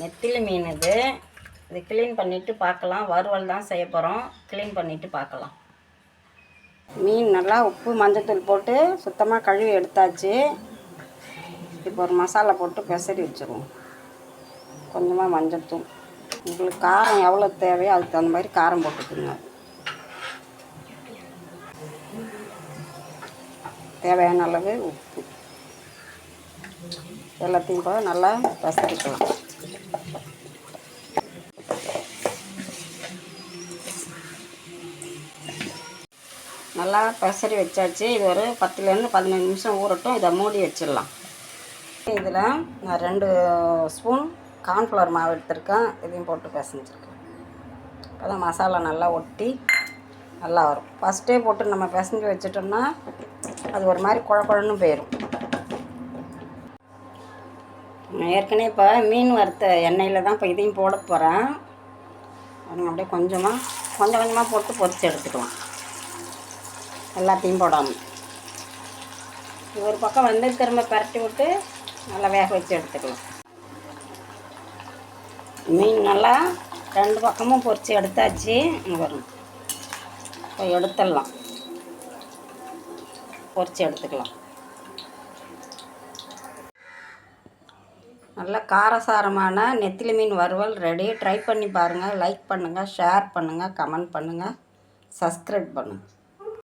நெத்திலி மீன் இது. இது க்ளீன் பண்ணிவிட்டு பார்க்கலாம். வறுவல் தான் செய்ய போகிறோம் க்ளீன் பண்ணிவிட்டு பார்க்கலாம். மீன் நல்லா உப்பு மஞ்சத்தூள் போட்டு சுத்தமாக கழுவி எடுத்தாச்சு. இப்போ ஒரு மசாலா போட்டு பெசரி வச்சுருவோம். கொஞ்சமாக மஞ்சத்தூள். உங்களுக்கு காரம் எவ்வளோ தேவையோ அதுக்கு தகுந்த மாதிரி காரம் போட்டுக்குங்க. தேவையான அளவு உப்பு. எல்லாத்தையும் போக நல்லா பெசரிக்கலாம் நல்லா பெசரி வச்சாச்சு. இது ஒரு பத்துலேருந்து பதினஞ்சு நிமிஷம் ஊறட்டும். இதை மூடி வச்சிடலாம். இதில் நான் ரெண்டு ஸ்பூன் கார்ன்ஃப்ளவர் மாவு எடுத்திருக்கேன். இதையும் போட்டு பிசைஞ்சிருக்கேன். அப்போ தான் மசாலா நல்லா ஒட்டி நல்லா வரும். ஃபஸ்ட்டே போட்டு நம்ம பிசைஞ்சு வச்சிட்டோம்னா அது ஒரு மாதிரி குழ குழன்னு போயிடும் நான் ஏற்கனவே இப்போ மீன் வறுத்த எண்ணெயில் தான் இப்போ இதையும் போட போகிறேன் அப்படியே கொஞ்சமாக கொஞ்சம் கொஞ்சமாக போட்டு பொறிச்சு எடுத்துக்கலாம். எல்லாத்தையும் போடாமல் ஒரு பக்கம் வந்து திரும்ப பரட்டி விட்டு நல்லா வேக வச்சு எடுத்துக்கலாம். மீன் நல்லா ரெண்டு பக்கமும் பொறிச்சு எடுத்தாச்சு. வரும் இப்போ எடுத்துடலாம். பொறிச்சு எடுத்துக்கலாம். நல்லா காரசாரமான நெத்திலி மீன் வறுவல் ரெடி ட்ரை பண்ணி பாருங்கள் லைக் பண்ணுங்கள் ஷேர் பண்ணுங்கள் கமெண்ட் பண்ணுங்கள் சப்ஸ்கிரைப் பண்ணுங்கள்